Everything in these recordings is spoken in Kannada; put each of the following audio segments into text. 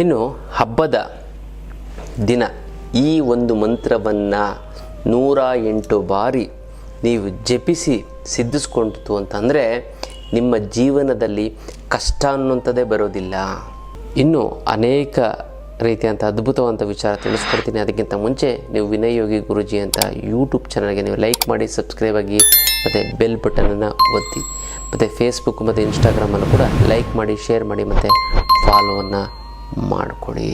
ಇನ್ನು ಹಬ್ಬದ ದಿನ ಈ ಒಂದು ಮಂತ್ರವನ್ನು ನೂರ ಎಂಟು ಬಾರಿ ನೀವು ಜಪಿಸಿ ಸಿದ್ಧಿಸ್ಕೊಂಡಿತು ಅಂತಂದರೆ ನಿಮ್ಮ ಜೀವನದಲ್ಲಿ ಕಷ್ಟ ಅನ್ನುವಂಥದ್ದೇ ಬರೋದಿಲ್ಲ. ಇನ್ನು ಅನೇಕ ರೀತಿಯಂಥ ಅದ್ಭುತವಂತ ವಿಚಾರ ತಿಳಿಸ್ಕೊಡ್ತೀನಿ. ಅದಕ್ಕಿಂತ ಮುಂಚೆ ನೀವು ವಿನಯೋಗಿ ಯೋಗಿ ಗುರುಜಿ ಅಂತ ಯೂಟ್ಯೂಬ್ ಚಾನಲ್ಗೆ ನೀವು ಲೈಕ್ ಮಾಡಿ ಸಬ್ಸ್ಕ್ರೈಬ್ ಆಗಿ, ಮತ್ತು ಬೆಲ್ ಬಟನನ್ನು ಒತ್ತಿ, ಮತ್ತು ಫೇಸ್ಬುಕ್ ಮತ್ತು ಇನ್ಸ್ಟಾಗ್ರಾಮನ್ನು ಕೂಡ ಲೈಕ್ ಮಾಡಿ ಶೇರ್ ಮಾಡಿ, ಮತ್ತು ಫಾಲೋವನ್ನು ಮಾಡಿಕೊಡಿ.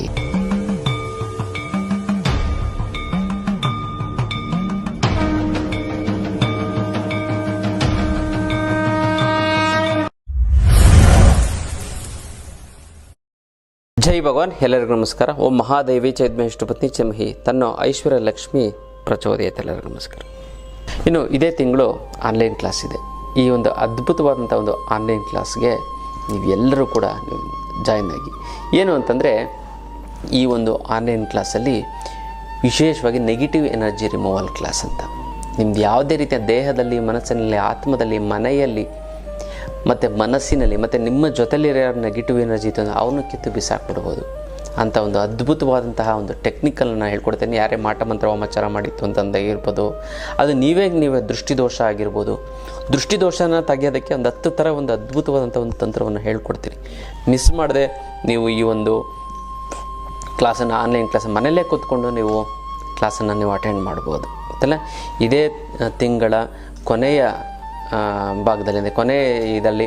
ಜೈ ಭಗವಾನ್, ಎಲ್ಲರಿಗೂ ನಮಸ್ಕಾರ. ಓಂ ಮಹಾದೇವಿ ಚೈದ್ಮೇಷ್ಟು ಪತ್ನಿ ಚಮಹಿ ತನ್ನ ಐಶ್ವರ್ಯ ಲಕ್ಷ್ಮಿ ಪ್ರಚೋದಯತೆ ಎಲ್ಲರಿಗೂ ನಮಸ್ಕಾರ. ಇನ್ನು ಇದೇ ತಿಂಗಳು ಆನ್ಲೈನ್ ಕ್ಲಾಸ್ ಇದೆ. ಈ ಒಂದು ಅದ್ಭುತವಾದಂಥ ಒಂದು ಆನ್ಲೈನ್ ಕ್ಲಾಸ್ಗೆ ನೀವು ಎಲ್ಲರೂ ಕೂಡ ಜಾಯ್ನ್ ಆಗಿ. ಏನು ಅಂತಂದರೆ, ಈ ಒಂದು ಆನ್ಲೈನ್ ಕ್ಲಾಸಲ್ಲಿ ವಿಶೇಷವಾಗಿ ನೆಗೆಟಿವ್ ಎನರ್ಜಿ ರಿಮೂವಲ್ ಕ್ಲಾಸ್ ಅಂತ. ನಿಮ್ದು ಯಾವುದೇ ರೀತಿಯ ದೇಹದಲ್ಲಿ, ಮನಸ್ಸಿನಲ್ಲಿ, ಆತ್ಮದಲ್ಲಿ, ಮನೆಯಲ್ಲಿ, ಮತ್ತು ಮನಸ್ಸಿನಲ್ಲಿ, ಮತ್ತು ನಿಮ್ಮ ಜೊತೆಲಿರೋ ನೆಗೆಟಿವ್ ಎನರ್ಜಿ ಇತ್ತು ಅಂದರೆ, ಅವನು ಕಿತ್ತು ಬಿಸಾಕ್ಬಿಡ್ಬೋದು. ಅಂಥ ಒಂದು ಅದ್ಭುತವಾದಂತಹ ಒಂದು ಟೆಕ್ನಿಕಲ್ನ ಹೇಳ್ಕೊಡ್ತೇನೆ. ಯಾರೇ ಮಾಟ ಮಂತ್ರ ವಾಮಾಚಾರ ಮಾಡಿತ್ತು ಇರ್ಬೋದು. ಅದು ನೀವೇ ನೀವೇ ದೃಷ್ಟಿದೋಷ ಆಗಿರ್ಬೋದು. ದೃಷ್ಟಿದೋಷನ ತೆಗೆಯೋದಕ್ಕೆ ಒಂದು ಹತ್ತು ಥರ ಒಂದು ಅದ್ಭುತವಾದಂಥ ಒಂದು ತಂತ್ರವನ್ನು ಹೇಳ್ಕೊಡ್ತೀನಿ. ಮಿಸ್ ಮಾಡದೆ ನೀವು ಈ ಒಂದು ಕ್ಲಾಸನ್ನು ಆನ್ಲೈನ್ ಕ್ಲಾಸ್ ಮನೆಯಲ್ಲೇ ಕೂತ್ಕೊಂಡು ನೀವು ಕ್ಲಾಸನ್ನು ನೀವು ಅಟೆಂಡ್ ಮಾಡ್ಬೋದು. ಗೊತ್ತಲ್ಲ ಇದೇ ತಿಂಗಳ ಕೊನೆಯ ಭಾಗದಲ್ಲಿ ಅಂದರೆ ಕೊನೆಯ ಇದರಲ್ಲಿ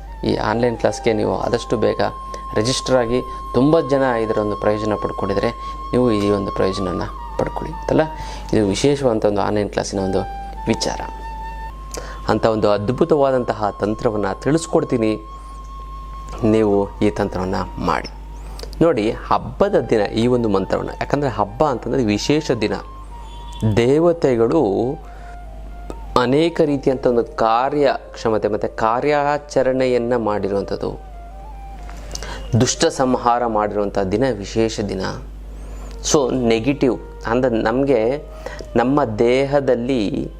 ಈ ಆನ್ಲೈನ್ ಕ್ಲಾಸ್ಗೆ ನೀವು ಆದಷ್ಟು ಬೇಗ ರಿಜಿಸ್ಟರ್ ಆಗಿ ತುಂಬ ಜನ ಇದರ ಒಂದು ಪ್ರಯೋಜನ ಪಡ್ಕೊಂಡಿದ್ರೆ ನೀವು ಈ ಒಂದು ಪ್ರಯೋಜನನ ಪಡ್ಕೊಳ್ಳಿ. ಅಂತಲ್ಲ ಇದು ವಿಶೇಷವಾದಂಥ ಒಂದು ಆನ್ಲೈನ್ ಕ್ಲಾಸಿನ ಒಂದು ವಿಚಾರ. ಅಂಥ ಒಂದು ಅದ್ಭುತವಾದಂತಹ ತಂತ್ರವನ್ನು ತಿಳಿಸ್ಕೊಡ್ತೀನಿ. ನೀವು ಈ ತಂತ್ರವನ್ನು ಮಾಡಿ. ನೋಡಿ, ಹಬ್ಬದ ದಿನ ಈ ಒಂದು ಮಂತ್ರವನ್ನು, ಯಾಕಂದರೆ ಹಬ್ಬ ಅಂತಂದರೆ ವಿಶೇಷ ದಿನ. ದೇವತೆಗಳು ಅನೇಕ ರೀತಿಯಂಥ ಒಂದು ಕಾರ್ಯಕ್ಷಮತೆ ಮತ್ತು ಕಾರ್ಯಾಚರಣೆಯನ್ನು ಮಾಡಿರುವಂಥದ್ದು. ದುಷ್ಟ ಸಂಹಾರ ಮಾಡಿರುವಂಥ ದಿನ, ವಿಶೇಷ ದಿನ. ಸೊ ನೆಗೆಟಿವ್ ಅಂದರೆ ನಮಗೆ ನಮ್ಮ ದೇಹದಲ್ಲಿ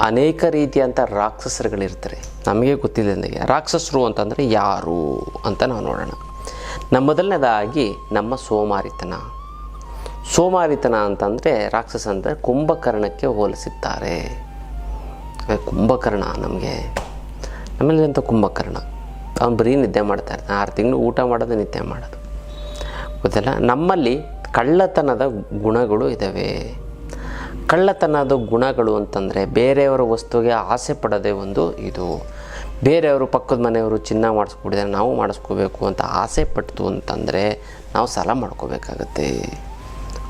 ಅನೇಕ ರೀತಿಯಂಥ ರಾಕ್ಷಸರುಗಳಿರ್ತಾರೆ. ನಮಗೆ ಗೊತ್ತಿಲ್ಲದಂಗೆ ರಾಕ್ಷಸರು ಅಂತಂದರೆ ಯಾರು ಅಂತ ನಾವು ನೋಡೋಣ. ನಮ್ಮ ಮೊದಲನೇದಾಗಿ ನಮ್ಮ ಸೋಮಾರಿತನ. ಸೋಮಾರಿತನ ಅಂತಂದರೆ ರಾಕ್ಷಸ ಅಂದರೆ ಕುಂಭಕರ್ಣಕ್ಕೆ ಹೋಲಿಸಿದ್ದಾರೆ. ಅದೇ ಕುಂಭಕರ್ಣ ನಮಗೆ ನಮ್ಮಲ್ಲಿ ಅಂತ ಕುಂಭಕರ್ಣ. ಅವ್ನು ಬರೀ ನಿದ್ದೆ ಮಾಡ್ತಾ ಇರ್ತಾನೆ. ಆರು ತಿಂಗಳು ಊಟ ಮಾಡೋದು ನಿದ್ದೆ ಮಾಡೋದು. ಗೊತ್ತಲ್ಲ? ನಮ್ಮಲ್ಲಿ ಕಳ್ಳತನದ ಗುಣಗಳು ಇದ್ದಾವೆ ಕಳ್ಳತನದ ಗುಣಗಳು ಅಂತಂದರೆ ಬೇರೆಯವರ ವಸ್ತುವಿಗೆ ಆಸೆ ಪಡೋದೇ ಒಂದು ಇದು. ಬೇರೆಯವರು ಪಕ್ಕದ ಮನೆಯವರು ಚಿನ್ನ ಮಾಡಿಸ್ಕೊಡಿದ್ರೆ ನಾವು ಮಾಡಿಸ್ಕೋಬೇಕು ಅಂತ ಆಸೆ ಪಟ್ತು ಅಂತಂದರೆ ನಾವು ಸಾಲ ಮಾಡ್ಕೋಬೇಕಾಗತ್ತೆ.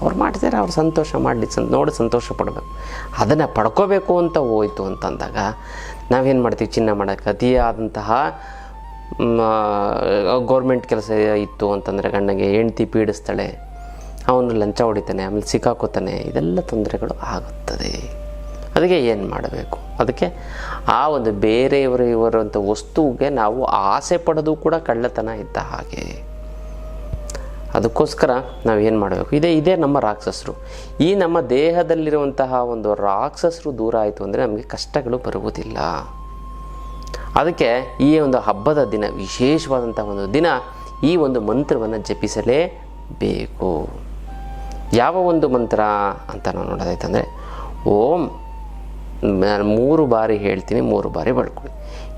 ಅವ್ರು ಮಾಡ್ತಿದ್ದಾರೆ ಅವ್ರು ಸಂತೋಷ ಮಾಡಲಿ ಸಂತ ನೋಡಿ ಸಂತೋಷ ಪಡಬೇಕು. ಅದನ್ನು ಪಡ್ಕೋಬೇಕು ಅಂತ ಹೋಯ್ತು ಅಂತಂದಾಗ ನಾವೇನು ಮಾಡ್ತೀವಿ? ಚಿನ್ನ ಮಾಡೋಕ್ಕೆ. ಅತಿಯಾದಂತಹ ಗೌರ್ಮೆಂಟ್ ಕೆಲಸ ಇತ್ತು ಅಂತಂದರೆ ಗಂಡಗೆ ಹೆಂಡ್ತಿ ಪೀಡಿಸ್ತಾಳೆ, ಅವನು ಲಂಚ ಹೊಡಿತಾನೆ, ಆಮೇಲೆ ಸಿಕ್ಕಾಕೋತಾನೆ, ಇದೆಲ್ಲ ತೊಂದರೆಗಳು ಆಗುತ್ತದೆ. ಅದಕ್ಕೆ ಏನು ಮಾಡಬೇಕು? ಅದಕ್ಕೆ ಆ ಒಂದು ಬೇರೆಯವರು, ಇವರಂಥ ವಸ್ತುವಿಗೆ ನಾವು ಆಸೆ ಪಡೋದು ಕೂಡ ಕಳ್ಳತನ ಇದ್ದ ಹಾಗೆ. ಅದಕ್ಕೋಸ್ಕರ ನಾವು ಏನು ಮಾಡಬೇಕು? ಇದೇ ಇದೇ ನಮ್ಮ ರಾಕ್ಷಸರು. ಈ ನಮ್ಮ ದೇಹದಲ್ಲಿರುವಂತಹ ಒಂದು ರಾಕ್ಷಸರು ದೂರ ಆಯಿತು ಅಂದರೆ ನಮಗೆ ಕಷ್ಟಗಳು ಬರುವುದಿಲ್ಲ. ಅದಕ್ಕೆ ಈ ಒಂದು ಹಬ್ಬದ ದಿನ ವಿಶೇಷವಾದಂಥ ಒಂದು ದಿನ ಈ ಒಂದು ಮಂತ್ರವನ್ನು ಜಪಿಸಲೇಬೇಕು. ಯಾವ ಒಂದು ಮಂತ್ರ ಅಂತ ನಾವು ನೋಡೋದಾಯ್ತಂದರೆ ಓಂ ನಾನು ಮೂರು ಬಾರಿ ಹೇಳ್ತೀನಿ, ಮೂರು ಬಾರಿ ಬಳ್ಕೊಳ್ಳಿ.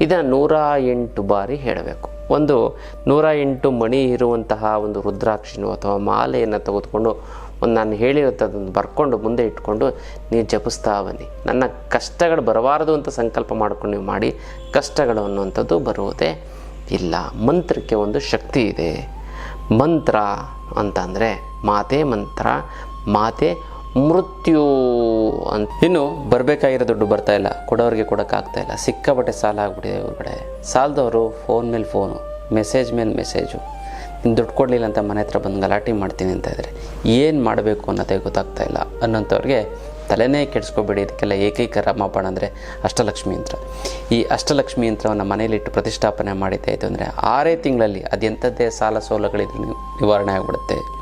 ಇದನ್ನು ನೂರ ಎಂಟು ಬಾರಿ ಹೇಳಬೇಕು. ಒಂದು ನೂರ ಎಂಟು ಮಣಿ ಇರುವಂತಹ ಒಂದು ರುದ್ರಾಕ್ಷಿನೂ ಅಥವಾ ಮಾಲೆಯನ್ನು ತೆಗೆದುಕೊಂಡು ಒಂದು ನಾನು ಹೇಳಿರುತ್ತದನ್ನು ಬರ್ಕೊಂಡು ಮುಂದೆ ಇಟ್ಕೊಂಡು ನೀವು ಜಪಿಸ್ತಾ ಬನ್ನಿ. ನನ್ನ ಕಷ್ಟಗಳು ಬರಬಾರದು ಅಂತ ಸಂಕಲ್ಪ ಮಾಡ್ಕೊಂಡು ನೀವು ಮಾಡಿ, ಕಷ್ಟಗಳು ಅನ್ನುವಂಥದ್ದು ಬರುವುದೇ ಇಲ್ಲ. ಮಂತ್ರಕ್ಕೆ ಒಂದು ಶಕ್ತಿ ಇದೆ. ಮಂತ್ರ ಅಂತಂದರೆ ಮಾತೆ ಮಂತ್ರ. ಮಾತೆ ಮೃತ್ಯು ಅಂತ ಇನ್ನು ಬರಬೇಕಾಗಿರೋ ದುಡ್ಡು ಬರ್ತಾ ಇಲ್ಲ. ಕೊಡೋರಿಗೆ ಕೊಡೋಕ್ಕಾಗ್ತಾ ಇಲ್ಲ. ಸಿಕ್ಕಾಪಟ್ಟೆ ಸಾಲ ಆಗ್ಬಿಟ್ಟಿದೆ ಹೊರಗಡೆ ಸಾಲದವರು ಫೋನ್ ಮೇಲೆ ಫೋನು ಮೆಸೇಜ್ ಮೇಲೆ ಮೆಸೇಜು ನೀನು ದುಡ್ಡು ಕೊಡಲಿಲ್ಲ ಅಂತ ಮನೆ ಹತ್ರ ಬಂದು ಗಲಾಟೆ ಮಾಡ್ತೀನಿ ಅಂತ ಇದ್ದಾರೆ ಏನು ಮಾಡಬೇಕು ಅನ್ನೋದೇ ಗೊತ್ತಾಗ್ತಾ ಇಲ್ಲ. ಅನ್ನೋಂಥವ್ರಿಗೆ ತಲೆನೇ ಕೆಡಿಸ್ಕೊಬೇಡಿ. ಇದಕ್ಕೆಲ್ಲ ಏಕೈಕ ರಾಮಬಾಣ ಅಂದರೆ ಅಷ್ಟಲಕ್ಷ್ಮಿ ಯಂತ್ರ. ಈ ಅಷ್ಟಲಕ್ಷ್ಮಿ ಯಂತ್ರವನ್ನು ಮನೆಯಲ್ಲಿಟ್ಟು ಪ್ರತಿಷ್ಠಾಪನೆ ಮಾಡಿದ್ದಾಯಿತು ಅಂದರೆ ಆರೇ ತಿಂಗಳಲ್ಲಿ ಅದೆಂಥದ್ದೇ ಸಾಲ ಸೋಲಗಳಿದ್ರು ನೀವು ನಿವಾರಣೆ ಆಗಿಬಿಡುತ್ತೆ.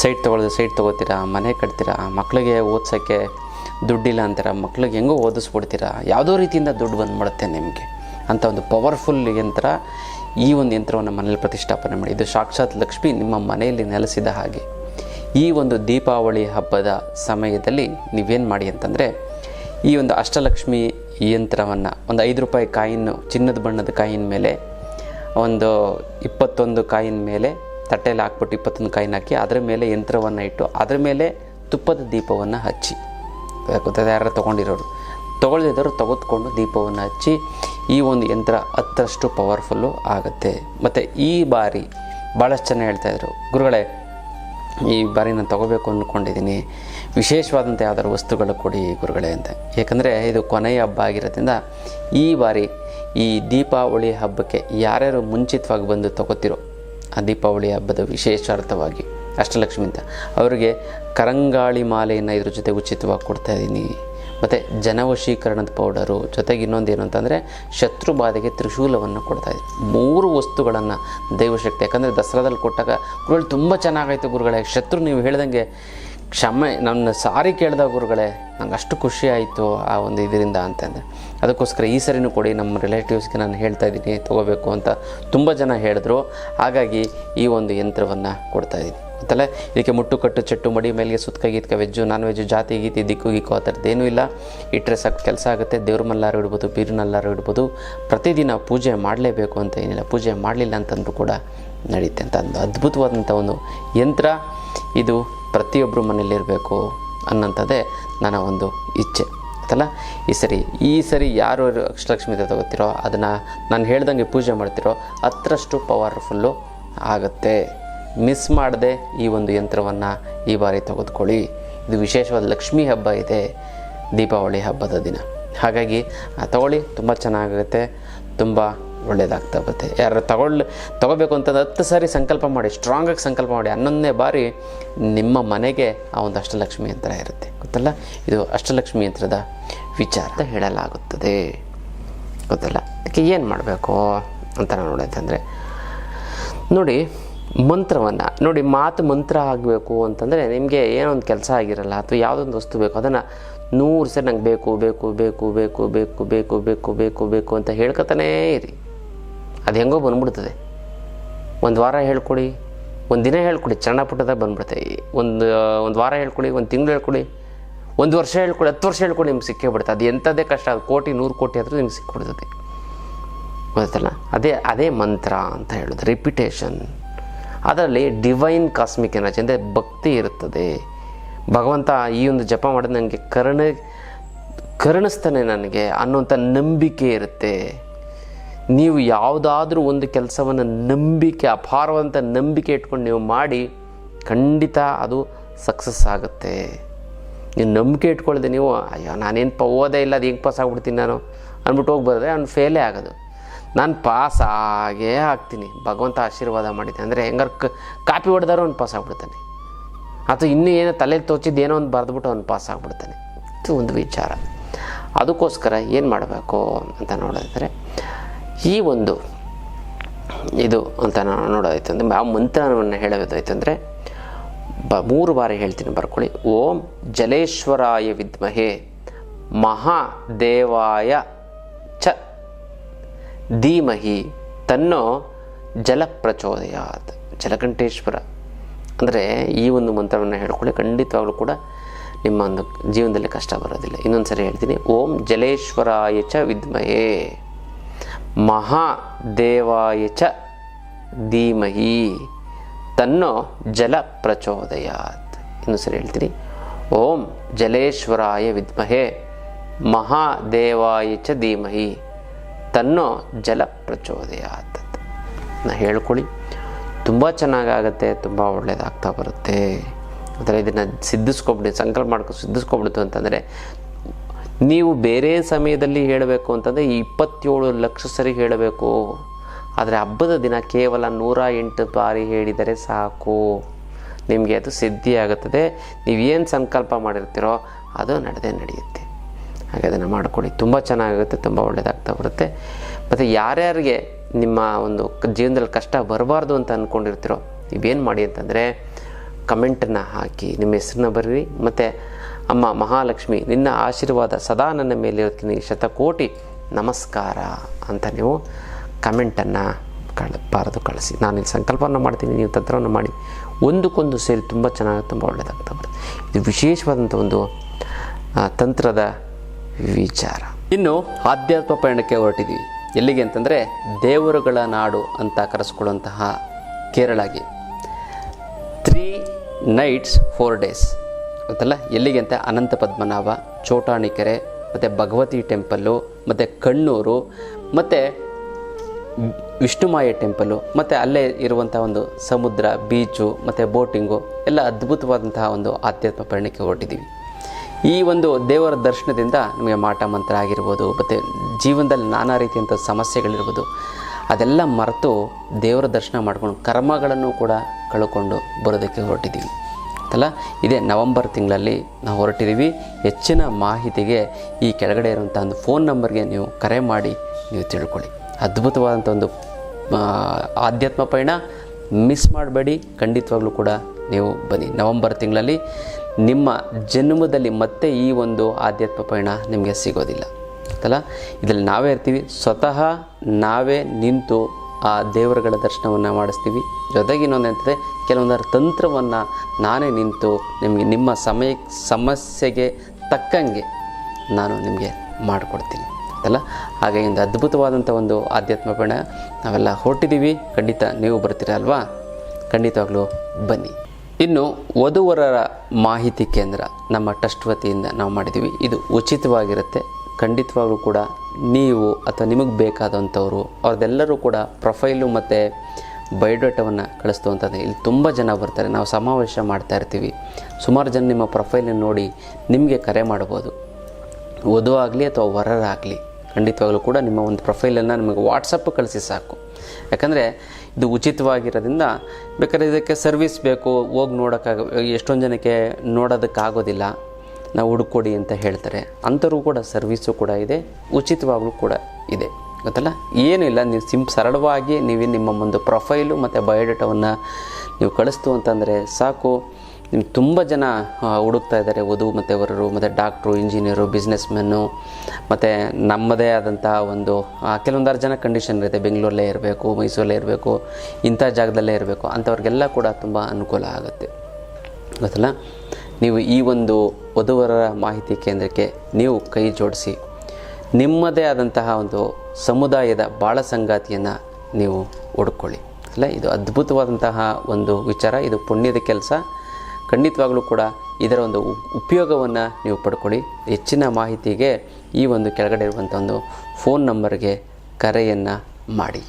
ಸೈಟ್ ತೊಗೊಳ್ಳೋದು ಸೈಟ್ ತೊಗೋತೀರಾ, ಮನೆ ಕಟ್ತೀರಾ ಮಕ್ಕಳಿಗೆ ಓದ್ಸೋಕ್ಕೆ ದುಡ್ಡಿಲ್ಲ ಅಂತೀರ, ಮಕ್ಳಿಗೆ ಹೆಂಗೋ ಓದಿಸ್ಬಿಡ್ತೀರಾ, ಯಾವುದೋ ರೀತಿಯಿಂದ ದುಡ್ಡು ಬಂದುಬಿಡುತ್ತೆ ನಿಮಗೆ ಅಂತ ಒಂದು ಪವರ್ಫುಲ್ ಯಂತ್ರ ಈ ಒಂದು ಯಂತ್ರವನ್ನು ಮನೇಲಿ ಪ್ರತಿಷ್ಠಾಪನೆ ಮಾಡಿ. ಇದು ಸಾಕ್ಷಾತ್ ಲಕ್ಷ್ಮಿ ನಿಮ್ಮ ಮನೆಯಲ್ಲಿ ನೆಲೆಸಿದ ಹಾಗೆ. ಈ ಒಂದು ದೀಪಾವಳಿ ಹಬ್ಬದ ಸಮಯದಲ್ಲಿ ನೀವೇನು ಮಾಡಿ ಅಂತಂದರೆ, ಈ ಒಂದು ಅಷ್ಟಲಕ್ಷ್ಮಿ ಯಂತ್ರವನ್ನು ಒಂದು ಐದು ರೂಪಾಯಿ ಕಾಯಿನ್ನು ಚಿನ್ನದ ಬಣ್ಣದ ಕಾಯಿನ ಮೇಲೆ, ಒಂದು ಇಪ್ಪತ್ತೊಂದು ಕಾಯಿನ ಮೇಲೆ ತಟ್ಟೆಯಲ್ಲಿ ಹಾಕ್ಬಿಟ್ಟು ಇಪ್ಪತ್ತೊಂದು ಕಾಯಿನ ಹಾಕಿ ಅದರ ಮೇಲೆ ಯಂತ್ರವನ್ನು ಇಟ್ಟು ಅದರ ಮೇಲೆ ತುಪ್ಪದ ದೀಪವನ್ನು ಹಚ್ಚಿ. ಗೊತ್ತಾದ ಯಾರು ತೊಗೊಂಡಿರೋರು. ತೊಗೊಳ್ದಿದ್ದವರು ತೆಗೆದುಕೊಂಡು ದೀಪವನ್ನು ಹಚ್ಚಿ ಈ ಒಂದು ಯಂತ್ರ ಹತ್ತರಷ್ಟು ಪವರ್ಫುಲ್ಲು ಆಗುತ್ತೆ. ಮತ್ತು ಈ ಬಾರಿ ಭಾಳಷ್ಟು ಜನ ಹೇಳ್ತಾಯಿದ್ರು ಗುರುಗಳೇ, ಈ ಬಾರಿ ನಾನು ತೊಗೋಬೇಕು ಅಂದ್ಕೊಂಡಿದ್ದೀನಿ ವಿಶೇಷವಾದಂಥ ಯಾವ್ದಾದ್ರು ವಸ್ತುಗಳು ಕೊಡಿ ಗುರುಗಳೇ ಅಂತ. ಏಕೆಂದರೆ ಇದು ಕೊನೆಯ ಹಬ್ಬ ಆಗಿರೋದ್ರಿಂದ ಈ ಬಾರಿ ಈ ದೀಪಾವಳಿ ಹಬ್ಬಕ್ಕೆ ಯಾರ್ಯಾರು ಮುಂಚಿತವಾಗಿ ಬಂದು ತಗೋತಿರೋ ದೀಪಾವಳಿ ಹಬ್ಬದ ವಿಶೇಷಾರ್ಥವಾಗಿ ಅಷ್ಟಲಕ್ಷ್ಮಿ ಅಂತ ಅವರಿಗೆ ಕರಂಗಾಳಿ ಮಾಲೆಯನ್ನು ಇದ್ರ ಜೊತೆ ಉಚಿತವಾಗಿ ಕೊಡ್ತಾಯಿದ್ದೀನಿ ಮತ್ತು ಜನವಶೀಕರಣದ ಪೌಡರು, ಜೊತೆಗೆ ಇನ್ನೊಂದು ಏನು ಅಂತಂದರೆ ಶತ್ರು ಬಾಧೆಗೆ ತ್ರಿಶೂಲವನ್ನು ಕೊಡ್ತಾಯಿದ್ದೀನಿ ಮೂರು ವಸ್ತುಗಳನ್ನು ದೈವಶಕ್ತಿ, ಯಾಕಂದರೆ ದಸರಾದಲ್ಲಿ ಕೊಟ್ಟಾಗ ಗುರುಗಳು ತುಂಬ ಚೆನ್ನಾಗಾಯಿತು ಗುರುಗಳೇ. ಶತ್ರು ನೀವು ಹೇಳ್ದಂಗೆ ಕ್ಷಮೆ, ನನ್ನ ಸಾರಿ ಕೇಳಿದ ಗುರುಗಳೇ ನಂಗೆ ಅಷ್ಟು ಖುಷಿ ಆಯಿತು ಆ ಒಂದು ಇದರಿಂದ ಅಂತಂದರೆ. ಅದಕ್ಕೋಸ್ಕರ ಈ ಸರಿನೂ ಕೊಡಿ, ನಮ್ಮ ರಿಲೇಟಿವ್ಸ್ಗೆ ನಾನು ಹೇಳ್ತಾ ಇದ್ದೀನಿ, ತೊಗೋಬೇಕು ಅಂತ ತುಂಬ ಜನ ಹೇಳಿದ್ರು. ಹಾಗಾಗಿ ಈ ಒಂದು ಯಂತ್ರವನ್ನು ಕೊಡ್ತಾಯಿದ್ದೀನಿ ಅಂತಲ್ಲ ಇದಕ್ಕೆ ಮುಟ್ಟು ಕಟ್ಟು, ಚೆಟ್ಟು ಮಡಿ ಮೇಲೆ ಸುತ್ತಕ ಗೀತ್ಕ ವೆಜ್ಜು, ನಾನ್ ವೆಜ್ಜು, ಜಾತಿ ಗೀತಿ, ದಿಕ್ಕು ಗಿಕ್ಕು ಆ ಥರದ್ದೇನೂ ಇಲ್ಲ. ಇಟ್ಟರೆ ಸಾಕು, ಕೆಲಸ ಆಗುತ್ತೆ, ದೇವ್ರ ಮಲ್ಲಾರು ಇಡ್ಬೋದು ಬೀರಿನಲ್ಲಾರು ಇಡ್ಬೋದು. ಪ್ರತಿದಿನ ಪೂಜೆ ಮಾಡಲೇಬೇಕು ಅಂತ ಏನಿಲ್ಲ, ಪೂಜೆ ಮಾಡಲಿಲ್ಲ ಅಂತಂದ್ರೂ ಕೂಡ ನಡೆಯುತ್ತೆ ಅಂತ ಒಂದು ಅದ್ಭುತವಾದಂಥ ಒಂದು ಯಂತ್ರ. ಇದು ಪ್ರತಿಯೊಬ್ಬರು ಮನೇಲಿರಬೇಕು ಅನ್ನೋಂಥದ್ದೇ ನನ್ನ ಒಂದು ಇಚ್ಛೆ. ಆಯ್ತಲ್ಲ? ಈ ಸರಿ ಈ ಸರಿ ಯಾರು ಅಷ್ಟಲಕ್ಷ್ಮಿ ತಗೋತಿರೋ ಅದನ್ನು ನಾನು ಹೇಳ್ದಂಗೆ ಪೂಜೆ ಮಾಡ್ತಿರೋ ಹತ್ತರಷ್ಟು ಪವರ್ಫುಲ್ಲು ಆಗುತ್ತೆ. ಮಿಸ್ ಮಾಡದೆ ಈ ಒಂದು ಯಂತ್ರವನ್ನು ಈ ಬಾರಿ ತೆಗೆದುಕೊಳ್ಳಿ. ಇದು ವಿಶೇಷವಾದ ಲಕ್ಷ್ಮೀ ಹಬ್ಬ ಇದೆ, ದೀಪಾವಳಿ ಹಬ್ಬದ ದಿನ. ಹಾಗಾಗಿ ತಗೊಳ್ಳಿ, ತುಂಬ ಚೆನ್ನಾಗುತ್ತೆ. ತುಂಬ ಒಳ್ಳೆಯದಾಗ್ತಾ ಹೋಗುತ್ತೆ ಯಾರು ತಗೊಳ್ಳಿ, ತಗೋಬೇಕು ಅಂತಂದು ಹತ್ತು ಸಾರಿ ಸಂಕಲ್ಪ ಮಾಡಿ ಸ್ಟ್ರಾಂಗಾಗಿ ಸಂಕಲ್ಪ ಮಾಡಿ, ಹನ್ನೊಂದನೇ ಬಾರಿ ನಿಮ್ಮ ಮನೆಗೆ ಆ ಒಂದು ಅಷ್ಟಲಕ್ಷ್ಮಿ ಯಂತ್ರ ಇರುತ್ತೆ. ಗೊತ್ತಲ್ಲ? ಇದು ಅಷ್ಟಲಕ್ಷ್ಮಿ ಯಂತ್ರದ ವಿಚಾರ ಅಂತ ಹೇಳಲಾಗುತ್ತದೆ. ಗೊತ್ತಲ್ಲ? ಅದಕ್ಕೆ ಏನು ಮಾಡಬೇಕು ಅಂತ ನಾನು ನೋಡೋದಂದರೆ ನೋಡಿ ಮಂತ್ರವನ್ನು, ನೋಡಿ ಮಾತು ಮಂತ್ರ ಆಗಬೇಕು ಅಂತಂದರೆ ನಿಮಗೆ ಏನೋ ಒಂದು ಕೆಲಸ ಆಗಿರಲ್ಲ ಅಥವಾ ಯಾವುದೊಂದು ವಸ್ತು ಬೇಕು, ಅದನ್ನು ನೂರು ಸರಿ ನಂಗೆ ಬೇಕು ಬೇಕು ಬೇಕು ಬೇಕು ಬೇಕು ಬೇಕು ಬೇಕು ಬೇಕು ಬೇಕು ಅಂತ ಹೇಳ್ಕೊತಾನೇ ಇರಿ. ಅದು ಹೆಂಗೋ ಬಂದ್ಬಿಡ್ತದೆ. ಒಂದು ವಾರ ಹೇಳ್ಕೊಡಿ, ಒಂದು ದಿನ ಹೇಳ್ಕೊಡಿ, ಚರಣ ಪುಟ್ಟದಾಗ ಬಂದ್ಬಿಡುತ್ತೆ. ಒಂದು ಒಂದು ವಾರ ಹೇಳ್ಕೊಡಿ, ಒಂದು ತಿಂಗಳು ಹೇಳ್ಕೊಡಿ, ಒಂದು ವರ್ಷ ಹೇಳ್ಕೊಡಿ, ಹತ್ತು ವರ್ಷ ಹೇಳ್ಕೊಡಿ ನಿಮ್ಗೆ ಸಿಕ್ಕೇ ಬಿಡುತ್ತೆ. ಅದು ಎಂಥದ್ದೇ ಕಷ್ಟ, ಅದು ಕೋಟಿ, ನೂರು ಕೋಟಿ ಆದರೂ ನಿಮ್ಗೆ ಸಿಕ್ಕಿಬಿಡ್ತದೆ ಗೊತ್ತಲ್ಲ ಅದೇ ಅದೇ ಮಂತ್ರ ಅಂತ ಹೇಳೋದು ರಿಪಿಟೇಷನ್ ಅದರಲ್ಲಿ ಡಿವೈನ್ ಕಾಸ್ಮಿಕ್ ಎನರ್ಜಿ ಅಂದರೆ ಭಕ್ತಿ ಇರುತ್ತದೆ. ಭಗವಂತ ಈ ಒಂದು ಜಪ ಮಾಡಿದ ನನಗೆ ಕರ್ಣ ಕರುಣಿಸ್ತಾನೆ ನನಗೆ ಅನ್ನೋಂಥ ನಂಬಿಕೆ ಇರುತ್ತೆ. ನೀವು ಯಾವುದಾದ್ರೂ ಒಂದು ಕೆಲಸವನ್ನು ನಂಬಿಕೆ, ಅಪಾರವಾದಂಥ ನಂಬಿಕೆ ಇಟ್ಕೊಂಡು ನೀವು ಮಾಡಿ, ಖಂಡಿತ ಅದು ಸಕ್ಸಸ್ ಆಗುತ್ತೆ. ನೀವು ನಂಬಿಕೆ ಇಟ್ಕೊಳ್ದೆ ನೀವು, ಅಯ್ಯೋ, ನಾನೇನು ಪ, ಓದೇ ಇಲ್ಲ, ಅದು ಹೆಂಗೆ ಪಾಸ್ ಆಗ್ಬಿಡ್ತೀನಿ ನಾನು? ಅಂದ್ಬಿಟ್ಟು ಹೋಗ್ಬೋದ್ರೆ ಅವ್ನು ಫೇಲೇ ಆಗೋದು. ನಾನು ಪಾಸ್ ಆಗೇ ಆಗ್ತೀನಿ. ಭಗವಂತ ಆಶೀರ್ವಾದ ಮಾಡಿದ್ದೆ ಅಂದರೆ ಹೆಂಗಾರು ಕಾಪಿ ಹೊಡೆದಾರು ಅವ್ನು ಪಾಸ್ ಆಗ್ಬಿಡ್ತಾನೆ. ಅಥವಾ ಇನ್ನೂ ಏನೋ ತಲೆಯಲ್ಲಿ ತೋಚಿದ್ದು ಏನೋ ಒಂದು ಬರೆದ್ಬಿಟ್ಟು ಅವ್ನು ಪಾಸ್ ಆಗ್ಬಿಡ್ತಾನೆ. ಇದು ಒಂದು ವಿಚಾರ. ಅದಕ್ಕೋಸ್ಕರ ಏನು ಮಾಡಬೇಕು ಅಂತ ನೋಡಿದ್ರೆ ಈ ಒಂದು ಇದು ಅಂತ ನಾನು ನೋಡೋದಾಯ್ತು ಅಂದರೆ, ಆ ಮಂತ್ರವನ್ನು ಹೇಳೋದಾಯ್ತು ಅಂದರೆ ಬ ಮೂರು ಬಾರಿ ಹೇಳ್ತೀನಿ ಬರ್ಕೊಳ್ಳಿ. ಓಂ ಜಲೇಶ್ವರಾಯ ವಿದ್ಮಹೆ ಮಹಾದೇವಾಯ ಚ ಧೀಮಹಿ ತನ್ನೋ ಜಲಪ್ರಚೋದಯಾತ್. ಜಲಕಂಠೇಶ್ವರ. ಅಂದರೆ ಈ ಒಂದು ಮಂತ್ರವನ್ನು ಹೇಳ್ಕೊಳ್ಳಿ. ಖಂಡಿತವಾಗಲೂ ಕೂಡ ನಿಮ್ಮ ಒಂದು ಜೀವನದಲ್ಲಿ ಕಷ್ಟ ಬರೋದಿಲ್ಲ. ಇನ್ನೊಂದು ಸರಿ ಹೇಳ್ತೀನಿ. ಓಂ ಜಲೇಶ್ವರಾಯ ಚ ವಿದ್ಮಹೇ. ಮಹಾದೇವಾಯ ಚ ಧೀಮಹಿ ತನ್ನೋ ಜಲ ಪ್ರಚೋದಯಾತ್. ಇನ್ನು ಸರಿ ಹೇಳ್ತೀನಿ. ಓಂ ಜಲೇಶ್ವರಾಯ ವಿದ್ಮಹೆ ಮಹಾದೇವಾಯ ಚ ಧೀಮಹಿ ತನ್ನೋ ಜಲ ಪ್ರಚೋದಯಾತ್ ನಾ ಹೇಳ್ಕೊಳ್ಳಿ. ತುಂಬ ಚೆನ್ನಾಗಾಗತ್ತೆ, ತುಂಬ ಒಳ್ಳೆಯದಾಗ್ತಾ ಬರುತ್ತೆ. ಅದರ ಇದನ್ನು ಸಿದ್ಧಿಸ್ಕೊಬಿಡಿ, ಸಂಕಲ್ಪ ಮಾಡ್ಕೊ ಸಿದ್ಧಿಸ್ಕೊಬಿಡ್ತು ಅಂತಂದರೆ ನೀವು ಬೇರೆ ಸಮಯದಲ್ಲಿ ಹೇಳಬೇಕು ಅಂತಂದರೆ ಇಪ್ಪತ್ತೇಳು ಲಕ್ಷ ಸರಿ ಹೇಳಬೇಕು. ಆದರೆ ಹಬ್ಬದ ದಿನ ಕೇವಲ ನೂರ ಎಂಟು ಬಾರಿ ಹೇಳಿದರೆ ಸಾಕು. ನಿಮಗೆ ಅದು ಸಿದ್ಧಿಯಾಗುತ್ತದೆ ನೀವೇನು ಸಂಕಲ್ಪ ಮಾಡಿರ್ತೀರೋ ಅದು ನಡೆದೇ ನಡೆಯುತ್ತೆ. ಹಾಗೆ ಅದನ್ನು ಮಾಡಿಕೊಳ್ಳಿ. ತುಂಬ ಚೆನ್ನಾಗಿರುತ್ತೆ ತುಂಬ ಒಳ್ಳೆಯದಾಗ್ತಾ ಬರುತ್ತೆ. ಮತ್ತು ಯಾರ್ಯಾರಿಗೆ ನಿಮ್ಮ ಒಂದು ಜೀವನದಲ್ಲಿ ಕಷ್ಟ ಬರಬಾರ್ದು ಅಂತ ಅಂದ್ಕೊಂಡಿರ್ತೀರೋ ನೀವೇನು ಮಾಡಿ ಅಂತಂದರೆ ಕಮೆಂಟನ್ನು ಹಾಕಿ, ನಿಮ್ಮ ಹೆಸ್ರನ್ನ ಬರೀರಿ. ಮತ್ತು ಅಮ್ಮ ಮಹಾಲಕ್ಷ್ಮಿ, ನಿನ್ನ ಆಶೀರ್ವಾದ ಸದಾ ನನ್ನ ಮೇಲೆ ಇರ್ತೀನಿ ಶತಕೋಟಿ ನಮಸ್ಕಾರ ಅಂತ ನೀವು ಕಮೆಂಟನ್ನು ಕಳಬಾರದು ಕಳಿಸಿ. ನಾನು ಇಲ್ಲಿ ಸಂಕಲ್ಪವನ್ನು ಮಾಡ್ತೀನಿ, ನೀವು ತಂತ್ರವನ್ನು ಮಾಡಿ. ಒಂದಕ್ಕೊಂದು ಸೇರಿ ತುಂಬ ಚೆನ್ನಾಗಿ, ತುಂಬ ಒಳ್ಳೆಯದಾಗ್ತಾ ಬರುತ್ತೆ. ಇದು ವಿಶೇಷವಾದಂಥ ಒಂದು ತಂತ್ರದ ವಿಚಾರ. ಇನ್ನು ಆಧ್ಯಾತ್ಮ ಪಯಣಕ್ಕೆ ಹೊರಟಿದ್ದೀವಿ ಎಲ್ಲಿಗೆ ಅಂತಂದರೆ ದೇವರುಗಳ ನಾಡು ಅಂತ ಕರೆಸ್ಕೊಳ್ಳುವಂತಹ ಕೇರಳಗೆ. ತ್ರೀ ನೈಟ್ಸ್ ಫೋರ್ ಡೇಸ್ ಗೊತ್ತಲ್ಲ ಎಲ್ಲಿಗೆ ಅಂತ ಅನಂತ ಪದ್ಮನಾಭ ಚೋಟಾಣಿಕೆರೆ ಮತ್ತು ಭಗವತಿ ಟೆಂಪಲ್ಲು, ಮತ್ತು ಕಣ್ಣೂರು, ಮತ್ತು ವಿಷ್ಣುಮಾಯ ಟೆಂಪಲ್ಲು, ಮತ್ತು ಅಲ್ಲೇ ಇರುವಂಥ ಒಂದು ಸಮುದ್ರ, ಬೀಚು, ಮತ್ತು ಬೋಟಿಂಗು, ಎಲ್ಲ ಅದ್ಭುತವಾದಂತಹ ಒಂದು ಆಧ್ಯಾತ್ಮ ಪಯಣಕ್ಕೆ ಹೊರಟಿದ್ದೀವಿ. ಈ ಒಂದು ದೇವರ ದರ್ಶನದಿಂದ ನಮಗೆ ಮಾಟ ಮಂತ್ರ ಆಗಿರ್ಬೋದು, ಮತ್ತು ಜೀವನದಲ್ಲಿ ನಾನಾ ರೀತಿಯಂಥ ಸಮಸ್ಯೆಗಳಿರ್ಬೋದು, ಅದೆಲ್ಲ ಮರೆತು ದೇವರ ದರ್ಶನ ಮಾಡ್ಕೊಂಡು ಕರ್ಮಗಳನ್ನು ಕೂಡ ಕಳ್ಕೊಂಡು ಬರೋದಕ್ಕೆ ಹೊರಟಿದ್ದೀವಿ. ಅಲ್ಲ ಇದೇ ನವಂಬರ್ ತಿಂಗಳಲ್ಲಿ ನಾವು ಹೊರಟಿದ್ದೀವಿ. ಹೆಚ್ಚಿನ ಮಾಹಿತಿಗೆ ಈ ಕೆಳಗಡೆ ಇರುವಂಥ ಒಂದು ಫೋನ್ ನಂಬರ್ಗೆ ನೀವು ಕರೆ ಮಾಡಿ ನೀವು ತಿಳ್ಕೊಳ್ಳಿ. ಅದ್ಭುತವಾದಂಥ ಒಂದು ಆಧ್ಯಾತ್ಮ ಪಯಣ. ಮಿಸ್ ಮಾಡಬೇಡಿ, ಖಂಡಿತವಾಗ್ಲೂ ಕೂಡ ನೀವು ಬನ್ನಿ. ನವಂಬರ್ ತಿಂಗಳಲ್ಲಿ ನಿಮ್ಮ ಜನ್ಮದಲ್ಲಿ ಮತ್ತೆ ಈ ಒಂದು ಆಧ್ಯಾತ್ಮ ಪಯಣ ನಿಮಗೆ ಸಿಗೋದಿಲ್ಲ. ಅಲ್ಲ ಇದರಲ್ಲಿ ನಾವೇ ಇರ್ತೀವಿ. ಸ್ವತಃ ನಾವೇ ನಿಂತು ಆ ದೇವರುಗಳ ದರ್ಶನವನ್ನು ಮಾಡಿಸ್ತೀವಿ. ಜೊತೆಗೆ ಇನ್ನೊಂದು ಎಂತದೆ ಕೆಲವೊಂದರ ತಂತ್ರವನ್ನು ನಾನೇ ನಿಂತು ನಿಮಗೆ ನಿಮ್ಮ ಸಮಯ, ಸಮಸ್ಯೆಗೆ ತಕ್ಕಂಗೆ ನಾನು ನಿಮಗೆ ಮಾಡಿಕೊಡ್ತೀನಿ. ಅಲ್ಲ ಹಾಗೆ ಒಂದು ಅದ್ಭುತವಾದಂಥ ಒಂದು ಆಧ್ಯಾತ್ಮ ಬಣ ನಾವೆಲ್ಲ ಹೊರಟಿದ್ದೀವಿ. ಖಂಡಿತ ನೀವು ಬರ್ತೀರ ಅಲ್ವಾ? ಖಂಡಿತವಾಗ್ಲೂ ಬನ್ನಿ. ಇನ್ನು ವಧುವರರ ಮಾಹಿತಿ ಕೇಂದ್ರ ನಮ್ಮ ಟ್ರಸ್ಟ್ ವತಿಯಿಂದ ನಾವು ಮಾಡಿದ್ದೀವಿ. ಇದು ಉಚಿತವಾಗಿರುತ್ತೆ. ಖಂಡಿತವಾಗ್ಲೂ ಕೂಡ ನೀವು ಅಥವಾ ನಿಮಗೆ ಬೇಕಾದಂಥವ್ರು, ಅವ್ರದ್ದೆಲ್ಲರೂ ಕೂಡ ಪ್ರೊಫೈಲು ಮತ್ತು ಬಯೋಡೇಟವನ್ನು ಕಳಿಸ್ತುವಂಥದ್ದು ಇಲ್ಲಿ ತುಂಬ ಜನ ಬರ್ತಾರೆ. ನಾವು ಸಮಾವೇಶ ಮಾಡ್ತಾ ಇರ್ತೀವಿ. ಸುಮಾರು ಜನ ನಿಮ್ಮ ಪ್ರೊಫೈಲನ್ನು ನೋಡಿ ನಿಮಗೆ ಕರೆ ಮಾಡ್ಬೋದು. ಆಗಲಿ ಅಥವಾ ವರರಾಗಲಿ ಖಂಡಿತವಾಗಲೂ ಕೂಡ ನಿಮ್ಮ ಒಂದು ಪ್ರೊಫೈಲನ್ನು ನಿಮಗೆ ವಾಟ್ಸಪ್ ಕಳಿಸಿ ಸಾಕು. ಯಾಕಂದರೆ ಇದು ಉಚಿತವಾಗಿರೋದ್ರಿಂದ ಬೇಕಾದ್ರೆ ಇದಕ್ಕೆ ಸರ್ವಿಸ್ ಬೇಕು. ಹೋಗಿ ನೋಡೋಕ್ಕಾಗ, ಎಷ್ಟೊಂದು ಜನಕ್ಕೆ ನೋಡೋದಕ್ಕಾಗೋದಿಲ್ಲ. ನಾವು ಹುಡುಕೊಡಿ ಅಂತ ಹೇಳ್ತಾರೆ. ಅಂಥವ್ರಿಗೂ ಕೂಡ ಸರ್ವಿಸು ಕೂಡ ಇದೆ, ಉಚಿತವಾಗಲೂ ಕೂಡ ಇದೆ. ಗೊತ್ತಲ್ಲ? ಏನಿಲ್ಲ ನೀವು ಸಿಂ, ಸರಳವಾಗಿ ನೀವು ನಿಮ್ಮ ಒಂದು ಪ್ರೊಫೈಲು ಮತ್ತು ಬಯೋಡೇಟಾವನ್ನು ನೀವು ಕಳಿಸ್ತು ಅಂತಂದರೆ ಸಾಕು. ನಿಮ್ಮ ತುಂಬ ಜನ ಹುಡುಕ್ತಾ ಇದ್ದಾರೆ, ವಧು ಮತ್ತು ವರರು, ಮತ್ತು ಡಾಕ್ಟ್ರು ಇಂಜಿನಿಯರು ಬಿಸ್ನೆಸ್ ಮೆನ್ನು ಮತ್ತು ನಮ್ಮದೇ ಆದಂಥ ಒಂದು ಕೆಲವೊಂದಾರು ಜನ ಕಂಡೀಷನ್ ಇರುತ್ತೆ. ಬೆಂಗಳೂರಲ್ಲೇ ಇರಬೇಕು, ಮೈಸೂರಲ್ಲೇ ಇರಬೇಕು, ಇಂಥ ಜಾಗದಲ್ಲೇ ಇರಬೇಕು, ಅಂಥವ್ರಿಗೆಲ್ಲ ಕೂಡ ತುಂಬ ಅನುಕೂಲ ಆಗುತ್ತೆ. ಗೊತ್ತಲ್ಲ? ನೀವು ಈ ಒಂದು ವಧುವರರ ಮಾಹಿತಿ ಕೇಂದ್ರಕ್ಕೆ ನೀವು ಕೈ ಜೋಡಿಸಿ. ನಿಮ್ಮದೇ ಆದಂತಹ ಒಂದು ಸಮುದಾಯದ ಬಾಳ ಸಂಗಾತಿಯನ್ನು ನೀವು ಹುಡ್ಕೊಳ್ಳಿ. ಅಲ್ಲ, ಇದು ಅದ್ಭುತವಾದಂತಹ ಒಂದು ವಿಚಾರ, ಇದು ಪುಣ್ಯದ ಕೆಲಸ. ಖಂಡಿತವಾಗಲೂ ಕೂಡ ಇದರ ಒಂದು ಉಪಯೋಗವನ್ನು ನೀವು ಪಡ್ಕೊಳ್ಳಿ. ಹೆಚ್ಚಿನ ಮಾಹಿತಿಗೆ ಈ ಒಂದು ಕೆಳಗಡೆ ಇರುವಂಥ ಒಂದು ಫೋನ್ ನಂಬರ್ಗೆ ಕರೆಯನ್ನು ಮಾಡಿ.